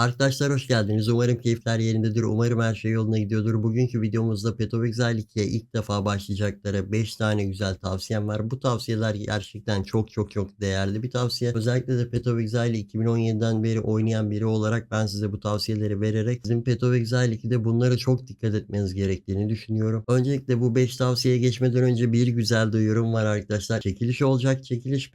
Arkadaşlar hoş geldiniz. Umarım keyifler yerindedir. Umarım her şey yoluna gidiyordur. Bugünkü videomuzda 2'ye ilk defa başlayacaklara 5 tane güzel tavsiyem var. Bu tavsiyeler gerçekten çok çok çok değerli bir tavsiye. Özellikle de Petoxile 2017'den beri oynayan biri olarak ben size bu tavsiyeleri vererek sizin Petoxile 2'de bunlara çok dikkat etmeniz gerektiğini düşünüyorum. Öncelikle bu 5 tavsiyeye geçmeden önce bir güzel duyurum var arkadaşlar. Çekiliş olacak. Çekiliş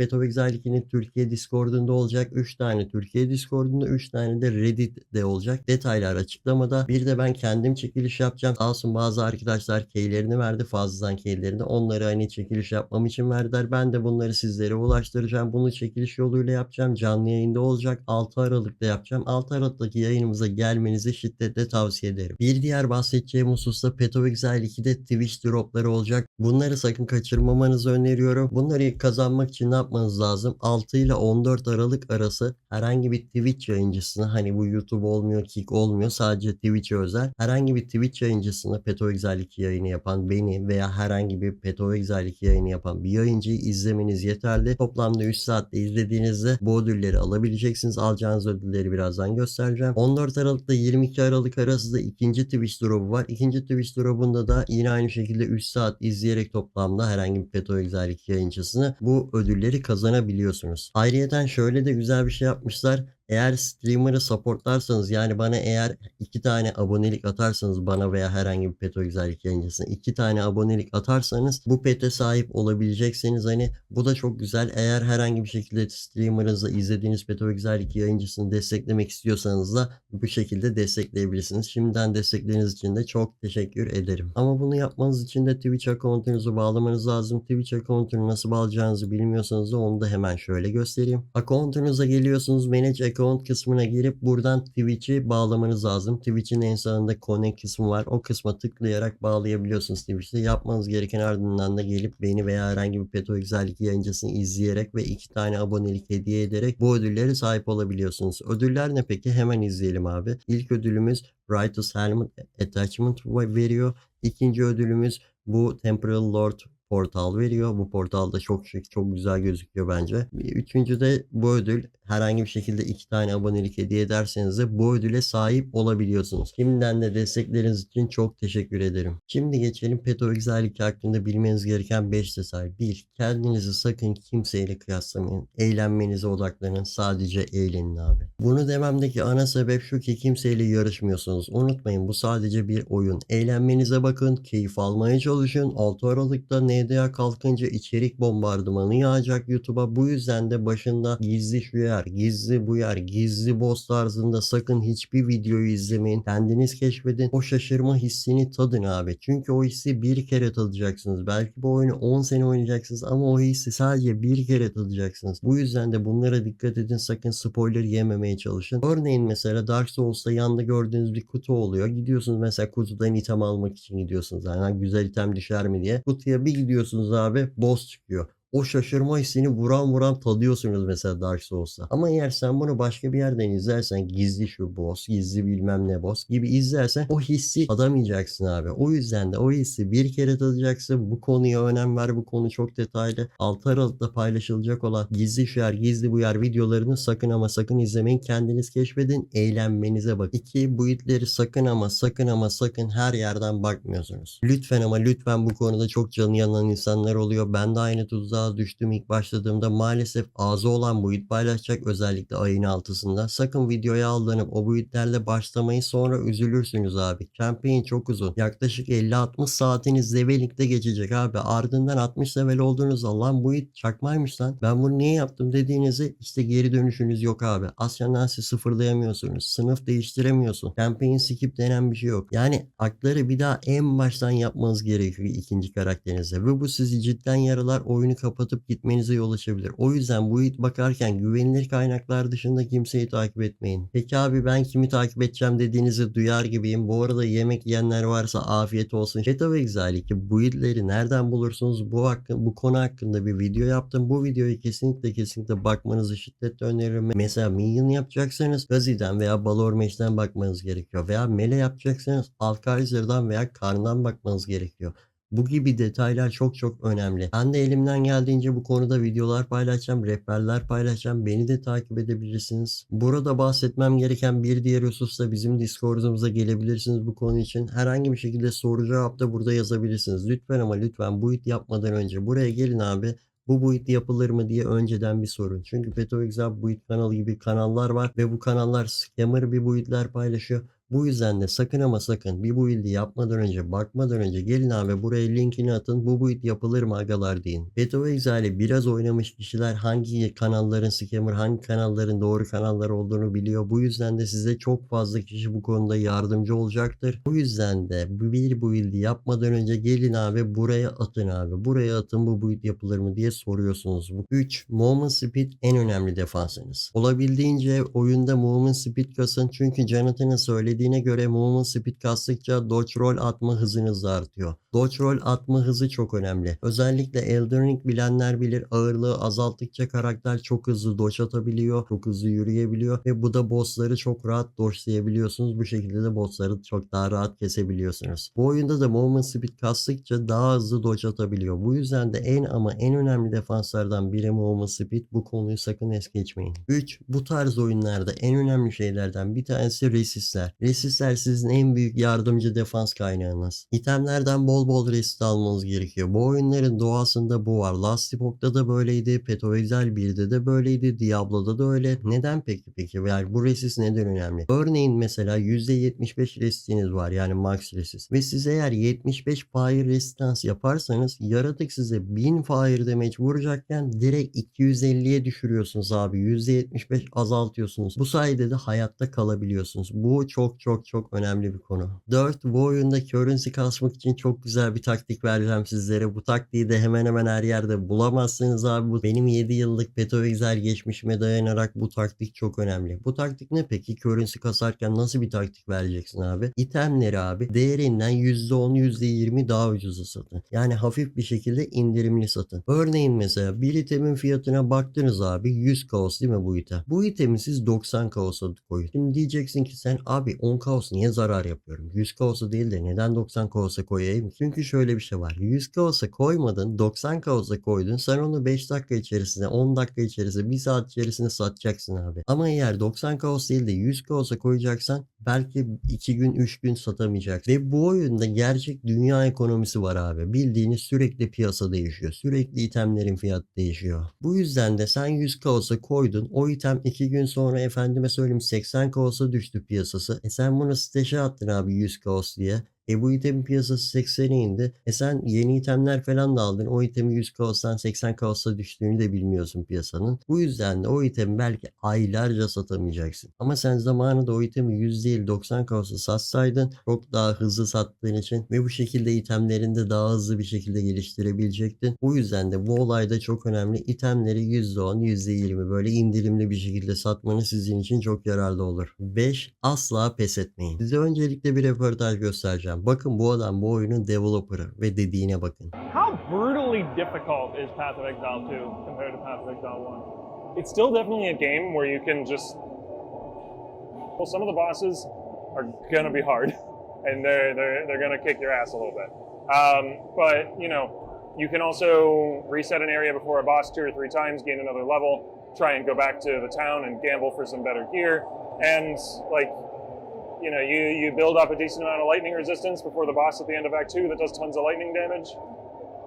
2'nin Türkiye Discord'unda olacak. 3 tane Türkiye Discord'unda 3 tane de Reddit'de olacak. Detaylar açıklamada. Bir de ben kendim çekiliş yapacağım. Sağ olsun bazı arkadaşlar keylerini verdi. Fazladan keylerini. Onları hani çekiliş yapmam için verdiler. Ben de bunları sizlere ulaştıracağım. Bunu çekiliş yoluyla yapacağım. Canlı yayında olacak. 6 Aralık'ta yapacağım. 6 Aralık'taki yayınımıza gelmenizi şiddetle tavsiye ederim. Bir diğer bahsedeceğim hususta Petoxile 2'de Twitch dropları olacak. Bunları sakın kaçırmamanızı öneriyorum. Bunları kazanmak için ne yapmanız lazım? 6 ile 14 Aralık arası herhangi bir Twitch yayıncısına hani bu YouTube olmuyor, Kick olmuyor sadece Twitch'e özel. Herhangi bir Twitch yayıncısına Petoxile 2 yayını yapan beni veya herhangi bir Petoxile 2 yayını yapan bir yayıncıyı izlemeniz yeterli. Toplamda 3 saatte izlediğinizde bu ödülleri alabileceksiniz. Alacağınız ödülleri birazdan göstereceğim. 14 Aralık'ta 22 Aralık arası da ikinci Twitch drop'u var. İkinci Twitch drop'unda da yine aynı şekilde 3 saat izleyerek toplamda herhangi bir Petoxile 2 yayıncısını bu ödülleri kazanabiliyorsunuz. Ayrıyeten şöyle de güzel bir şey yapmışlar. Eğer streamer'ı supportlarsanız yani bana eğer iki tane abonelik atarsanız bana veya herhangi bir peto güzellik yayıncısına iki tane abonelik atarsanız bu pete sahip olabileceksiniz. Hani bu da çok güzel. Eğer herhangi bir şekilde streamer'ınızı izlediğiniz peto güzellik yayıncısını desteklemek istiyorsanız da bu şekilde destekleyebilirsiniz. Şimdiden destekleriniz için de çok teşekkür ederim. Ama bunu yapmanız için de Twitch account'unuzu bağlamanız lazım. Twitch account'unu nasıl bağlayacağınızı bilmiyorsanız da onu da hemen şöyle göstereyim. Account'unuza geliyorsunuz. Manage account kısmına girip buradan Twitch'i bağlamanız lazım. Twitch'in en sağında connect kısmı var. O kısma tıklayarak bağlayabiliyorsunuz Twitch'te. Yapmanız gereken ardından da gelip beni veya herhangi bir Peto Exotic yayıncısını izleyerek ve iki tane abonelik hediye ederek bu ödülleri sahip olabiliyorsunuz. Ödüller ne peki? Hemen izleyelim abi. İlk ödülümüz Brightest Helmet Attachment veriyor. İkinci ödülümüz bu Temporal Lord portal veriyor. Bu portalda çok şık, çok güzel gözüküyor bence. Üçüncü de bu ödül herhangi bir şekilde iki tane abonelik hediye ederseniz de bu ödüle sahip olabiliyorsunuz. Şimdiden de destekleriniz için çok teşekkür ederim. Şimdi geçelim Peto 2 hakkında bilmeniz gereken 5 detay. 1. Kendinizi sakın kimseyle kıyaslamayın. Eğlenmenize odaklanın. Sadece eğlenin abi. Bunu dememdeki ana sebep şu ki kimseyle yarışmıyorsunuz. Unutmayın bu sadece bir oyun. Eğlenmenize bakın. Keyif almaya çalışın. 6 Aralık'ta NDA kalkınca içerik bombardımanı yağacak YouTube'a. Bu yüzden de başında gizli şu yer, gizli bu yer, gizli boss tarzında sakın hiçbir videoyu izlemeyin. Kendiniz keşfedin. O şaşırma hissini tadın abi. Çünkü o hissi bir kere tadacaksınız. Belki bu oyunu 10 sene oynayacaksınız ama o hissi sadece bir kere tadacaksınız. Bu yüzden de bunlara dikkat edin. Sakın spoiler yememeye çalışın. Örneğin mesela Dark Souls'ta yanda gördüğünüz bir kutu oluyor. Gidiyorsunuz mesela kutudan item almak için gidiyorsunuz. Yani güzel item düşer mi diye. Kutuya bir gidiyorsunuz abi? Boss çıkıyor o şaşırma hissini vuran vuran tadıyorsunuz mesela Dark Souls'ta. Ama eğer sen bunu başka bir yerden izlersen gizli şu boss, gizli bilmem ne boss gibi izlersen o hissi tadamayacaksın abi. O yüzden de o hissi bir kere tadacaksın. Bu konuya önem ver. Bu konu çok detaylı. 6 Aralık'ta paylaşılacak olan gizli şu yer, gizli bu yer videolarını sakın ama sakın izlemeyin. Kendiniz keşfedin. Eğlenmenize bak. İki bu itleri sakın ama sakın ama sakın her yerden bakmıyorsunuz. Lütfen ama lütfen bu konuda çok canı yanan insanlar oluyor. Ben de aynı tuzağa düştüm ilk başladığımda maalesef ağzı olan boyut paylaşacak özellikle ayın altısında. Sakın videoya aldanıp o boyutlarla başlamayın sonra üzülürsünüz abi. Campaign çok uzun. Yaklaşık 50-60 saatiniz leveling'de geçecek abi. Ardından 60 level olduğunuzda lan boyut çakmaymış lan. Ben bunu niye yaptım dediğinizde işte geri dönüşünüz yok abi. Ascendancy sıfırlayamıyorsunuz. Sınıf değiştiremiyorsun. Campaign skip denen bir şey yok. Yani akları bir daha en baştan yapmanız gerekiyor ikinci karakterinize. Ve bu sizi cidden yaralar oyunu kapatıp gitmenize yol açabilir. O yüzden bu it bakarken güvenilir kaynaklar dışında kimseyi takip etmeyin. Peki abi ben kimi takip edeceğim dediğinizi duyar gibiyim. Bu arada yemek yiyenler varsa afiyet olsun. Shadow ve Exile 2 bu itleri nereden bulursunuz? Bu, hakkı, bu konu hakkında bir video yaptım. Bu videoyu kesinlikle kesinlikle bakmanızı şiddetle öneririm. Mesela Minion yapacaksanız Gazi'den veya Balor Meş'ten bakmanız gerekiyor. Veya Mele yapacaksanız Alkaizer'dan veya Karn'dan bakmanız gerekiyor. Bu gibi detaylar çok çok önemli. Ben de elimden geldiğince bu konuda videolar paylaşacağım, rehberler paylaşacağım. Beni de takip edebilirsiniz. Burada bahsetmem gereken bir diğer husus da bizim Discord'umuza gelebilirsiniz bu konu için. Herhangi bir şekilde soru cevap da burada yazabilirsiniz. Lütfen ama lütfen bu it yapmadan önce buraya gelin abi. Bu buit yapılır mı diye önceden bir sorun. Çünkü Petovex'a buit kanalı gibi kanallar var ve bu kanallar scammer bir buitler paylaşıyor. Bu yüzden de sakın ama sakın bir build'i yapmadan önce, bakmadan önce gelin abi buraya linkini atın. Bu build yapılır mı agalar deyin. Beto Exile biraz oynamış kişiler hangi kanalların scammer, hangi kanalların doğru kanallar olduğunu biliyor. Bu yüzden de size çok fazla kişi bu konuda yardımcı olacaktır. Bu yüzden de bu bir build'i yapmadan önce gelin abi buraya atın abi. Buraya atın bu build yapılır mı diye soruyorsunuz. 3. Movement Speed en önemli defansınız. Olabildiğince oyunda Movement Speed kasın çünkü Jonathan'ın söylediği söylediğine göre movement speed kastıkça dodge roll atma hızınız da artıyor. Dodge roll atma hızı çok önemli. Özellikle Elden Ring bilenler bilir ağırlığı azalttıkça karakter çok hızlı dodge atabiliyor, çok hızlı yürüyebiliyor ve bu da bossları çok rahat dodge'layabiliyorsunuz. Bu şekilde de bossları çok daha rahat kesebiliyorsunuz. Bu oyunda da movement speed kastıkça daha hızlı dodge atabiliyor. Bu yüzden de en ama en önemli defanslardan biri movement speed. Bu konuyu sakın es geçmeyin. 3. Bu tarz oyunlarda en önemli şeylerden bir tanesi resistler. Resistler sizin en büyük yardımcı defans kaynağınız. İtemlerden bol bol resist almanız gerekiyor. Bu oyunların doğasında bu var. Last Epoch'ta da böyleydi. Peto Exile 1'de de böyleydi. Diablo'da da öyle. Neden peki peki? Yani bu resist neden önemli? Örneğin mesela %75 resistiniz var. Yani max resist. Ve siz eğer 75 fire resistance yaparsanız yaratık size 1000 fire damage vuracakken direkt 250'ye düşürüyorsunuz abi. %75 azaltıyorsunuz. Bu sayede de hayatta kalabiliyorsunuz. Bu çok çok çok önemli bir konu. 4. Bu oyunda currency kasmak için çok güzel bir taktik vereceğim sizlere. Bu taktiği de hemen hemen her yerde bulamazsınız abi. Bu benim 7 yıllık Excel geçmişime dayanarak bu taktik çok önemli. Bu taktik ne peki? Currency kasarken nasıl bir taktik vereceksin abi? İtemleri abi değerinden %10 %20 daha ucuza satın. Yani hafif bir şekilde indirimli satın. Örneğin mesela bir itemin fiyatına baktınız abi 100 kaos değil mi bu item? Bu itemi siz 90 kaosa koyun. Şimdi diyeceksin ki sen abi 10 kaos niye zarar yapıyorum? 100 kaosa değil de neden 90 kaosa koyayım? Çünkü şöyle bir şey var. 100 kaosa koymadın 90 kaosa koydun. Sen onu 5 dakika içerisinde 10 dakika içerisinde 1 saat içerisinde satacaksın abi. Ama eğer 90 kaos değil de 100 kaosa koyacaksan belki 2 gün 3 gün satamayacaksın. Ve bu oyunda gerçek dünya ekonomisi var abi. Bildiğiniz sürekli piyasa değişiyor. Sürekli itemlerin fiyatı değişiyor. Bu yüzden de sen 100 kaosa koydun. O item 2 gün sonra efendime söyleyeyim 80 kaosa düştü piyasası. E sen bunu staje attın abi 100 kaos diye. E bu itemin piyasası 80'e indi. E sen yeni itemler falan da aldın. O itemi 100 kaostan 80 kaosa düştüğünü de bilmiyorsun piyasanın. Bu yüzden de o itemi belki aylarca satamayacaksın. Ama sen zamanında o itemi 100 değil 90 kaosa satsaydın çok daha hızlı sattığın için ve bu şekilde itemlerini de daha hızlı bir şekilde geliştirebilecektin. Bu yüzden de bu olayda çok önemli. İtemleri %10, %20 böyle indirimli bir şekilde satmanız sizin için çok yararlı olur. 5. Asla pes etmeyin. Size öncelikle bir röportaj göstereceğim. Bakın bu adam bu oyunun developer'ı ve dediğine bakın. How brutally difficult is Path of Exile 2 compared to Path of Exile 1? It's still definitely a game where you can just. Well, some of the bosses are gonna be hard, and they're they're they're gonna kick your ass a little bit. Um, but you know, you can also reset an area before a boss two or three times, gain another level, try and go back to the town and gamble for some better gear, and like you know, you, you build up a decent amount of lightning resistance before the boss at the end of Act 2 that does tons of lightning damage.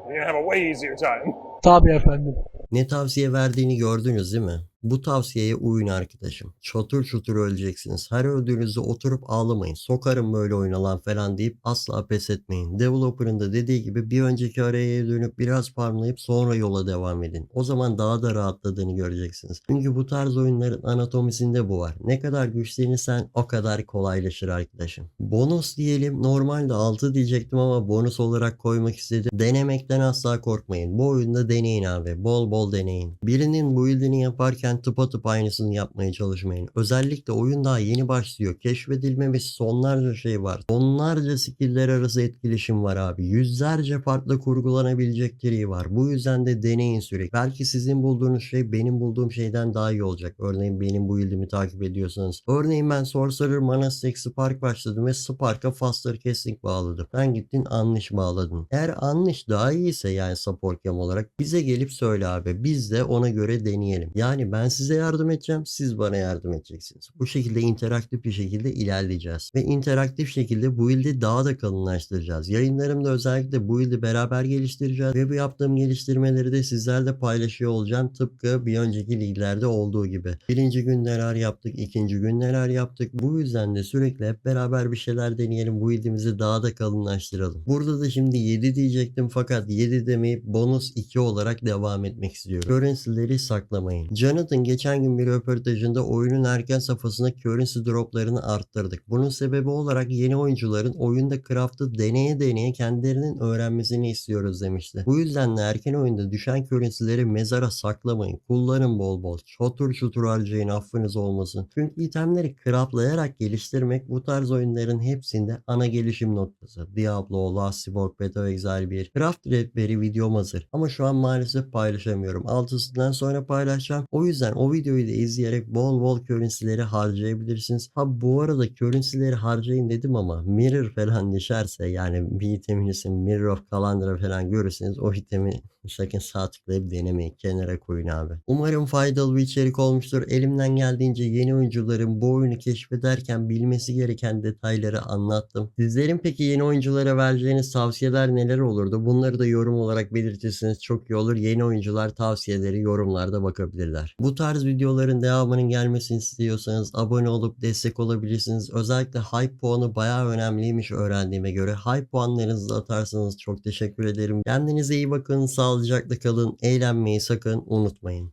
You're gonna have a way easier time. Tabii efendim. Ne tavsiye verdiğini gördünüz değil mi? Bu tavsiyeye uyun arkadaşım. Çatır çutur öleceksiniz. Her öldüğünüzde oturup ağlamayın. Sokarım böyle oynalan falan deyip asla pes etmeyin. Developer'ın da dediği gibi bir önceki araya dönüp biraz farmlayıp sonra yola devam edin. O zaman daha da rahatladığını göreceksiniz. Çünkü bu tarz oyunların anatomisinde bu var. Ne kadar güçlenirsen o kadar kolaylaşır arkadaşım. Bonus diyelim. Normalde 6 diyecektim ama bonus olarak koymak istedim. Denemekten asla korkmayın. Bu oyunda deneyin abi. Bol bol deneyin. Birinin build'ini yaparken yaparken tıpatıp aynısını yapmaya çalışmayın. Özellikle oyun daha yeni başlıyor. Keşfedilmemiş sonlarca şey var. Onlarca skill'ler arası etkileşim var abi. Yüzlerce farklı kurgulanabilecek tree var. Bu yüzden de deneyin sürekli. Belki sizin bulduğunuz şey benim bulduğum şeyden daha iyi olacak. Örneğin benim bu build'imi takip ediyorsanız. Örneğin ben Sorcerer Mana Stack Spark başladım ve Spark'a Faster Casting bağladım. Ben gittin Unleash bağladın. Eğer Unleash daha iyiyse yani support cam olarak bize gelip söyle abi. Biz de ona göre deneyelim. Yani ben size yardım edeceğim. Siz bana yardım edeceksiniz. Bu şekilde interaktif bir şekilde ilerleyeceğiz. Ve interaktif şekilde bu build'i daha da kalınlaştıracağız. Yayınlarımda özellikle bu build'i beraber geliştireceğiz. Ve bu yaptığım geliştirmeleri de sizlerle paylaşıyor olacağım. Tıpkı bir önceki liglerde olduğu gibi. Birinci gün neler yaptık, ikinci gün neler yaptık. Bu yüzden de sürekli hep beraber bir şeyler deneyelim. Bu build'imizi daha da kalınlaştıralım. Burada da şimdi 7 diyecektim fakat 7 demeyip bonus 2 olarak devam etmek istiyorum. Currency'leri saklamayın. Jonathan geçen gün bir röportajında oyunun erken safhasında currency droplarını arttırdık. Bunun sebebi olarak yeni oyuncuların oyunda craft'ı deneye deneye kendilerinin öğrenmesini istiyoruz demişti. Bu yüzden de erken oyunda düşen currency'leri mezara saklamayın. Kullanın bol bol. Çotur çotur harcayın affınız olmasın. Çünkü itemleri craftlayarak geliştirmek bu tarz oyunların hepsinde ana gelişim noktası. Diablo, Last Cyborg, Beta Exile 1. Craft rehberi videom hazır. Ama şu an maalesef paylaşamıyorum. Altısından sonra paylaşacağım. O yüzden o videoyu da izleyerek bol bol currency'leri harcayabilirsiniz. Ha bu arada currency'leri harcayın dedim ama mirror falan düşerse yani bir iteminizin Mirror of Calandra falan görürseniz o itemi sakın sağ tıklayıp denemeyin. Kenara koyun abi. Umarım faydalı bir içerik olmuştur. Elimden geldiğince yeni oyuncuların bu oyunu keşfederken bilmesi gereken detayları anlattım. Sizlerin peki yeni oyunculara vereceğiniz tavsiyeler neler olurdu? Bunları da yorum olarak belirtirseniz çok iyi olur. Yeni oyuncular tavsiyeleri yorumlarda bakabilirler. Bu tarz videoların devamının gelmesini istiyorsanız abone olup destek olabilirsiniz. Özellikle hype puanı bayağı önemliymiş öğrendiğime göre. Hype puanlarınızı atarsanız çok teşekkür ederim. Kendinize iyi bakın, sağlıcakla kalın, eğlenmeyi sakın unutmayın.